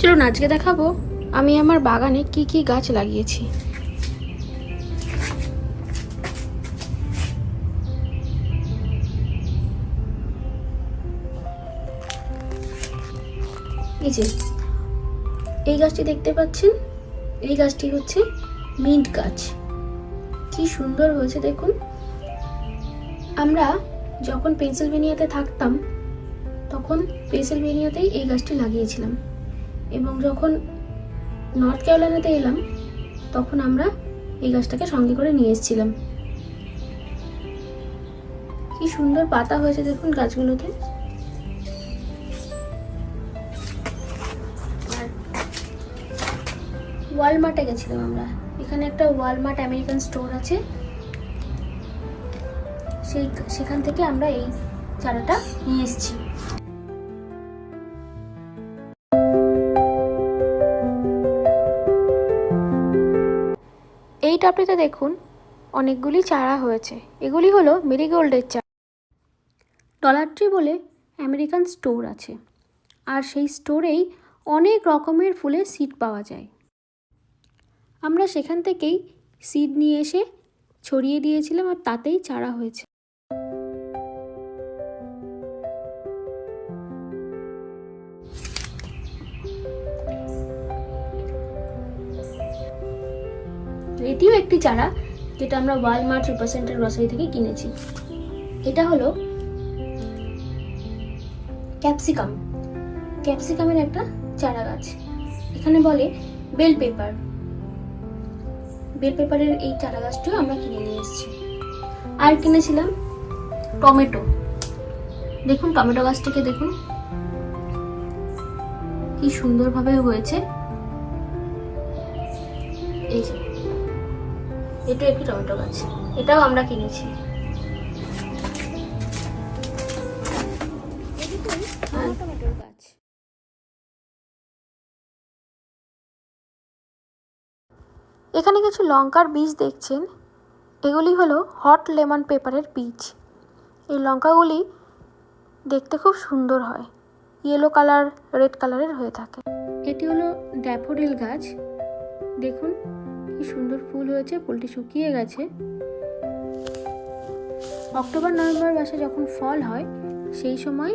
চলুন, আজকে দেখাবো। আমি আমার বাগানে কি কি গাছ লাগিয়েছি। এই যে, এই গাছটি দেখতে পাচ্ছেন? এই গাছটি হচ্ছে মিন্ট গাছ। কি সুন্দর হয়েছে, দেখুন। আমরা যখন পেন্সিলভেনিয়াতে থাকতাম, তখন পেন্সিলভেনিয়াতেই এই গাছটি লাগিয়েছিলাম। এবং যখন নর্থ ক্যারোলাইনাতে এলাম, তখন আমরা এই গাছটাকে সঙ্গে করে নিয়ে এসেছিলাম। কি সুন্দর পাতা হয়েছে দেখুন গাছগুলোতে। ওয়ালমার্টে গেছিলাম আমরা। এখানে একটা ওয়ালমার্ট আমেরিকান স্টোর আছে। সেই সেখান থেকে আমরা এই চারাটা নিয়ে এসেছি। এই টপটিতে দেখুন, অনেকগুলি চারা হয়েছে। এগুলি হলো মেরিগোল্ডের চারা। ডলার ট্রি বলে আমেরিকান স্টোর আছে। আর সেই স্টোরেই অনেক রকমের ফুলের সিড পাওয়া যায়। আমরা সেখান থেকেই সিড নিয়ে এসে ছড়িয়ে দিয়েছিলাম আর তাতেই চারা হয়েছে। এটিও একটি চারা যেটা আমরা ওয়ালমার্ট সুপার সেন্টার গ্রসারি থেকে কিনেছি। এটা হলো ক্যাপসিকাম ক্যাপসিকামের একটা চারা গাছ। এখানে বলে বেল পেপার বেল পেপারের এই চারা গাছটিও আমরা কিনে নিয়ে এসেছি। আর কিনেছিলাম টমেটো। দেখুন টমেটো গাছটাকে দেখুন। কি সুন্দরভাবে হয়েছে। এই যে। এটা একটি টমেটো গাছ। এটাও আমরা কিনেছি। হ্যাঁ। টমেটোর গাছ। এখানে কিছু লঙ্কার বীজ দেখছেন। এগুলি হলো হট লেমন পেপারের বীজ। এই লঙ্কাগুলি দেখতে খুব সুন্দর হয়। ইয়েলো কালার রেড কালারের হয়ে থাকে। এটি হলো ড্যাফোডিল গাছ। দেখুন। কি সুন্দর ফুল হয়েছে, ফুলটি শুকিয়ে গেছে। অক্টোবর, নভেম্বর মাসে যখন ফল হয়, সেই সময়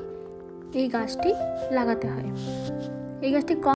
এই গাছটি লাগাতে হয়। এই গাছটি কম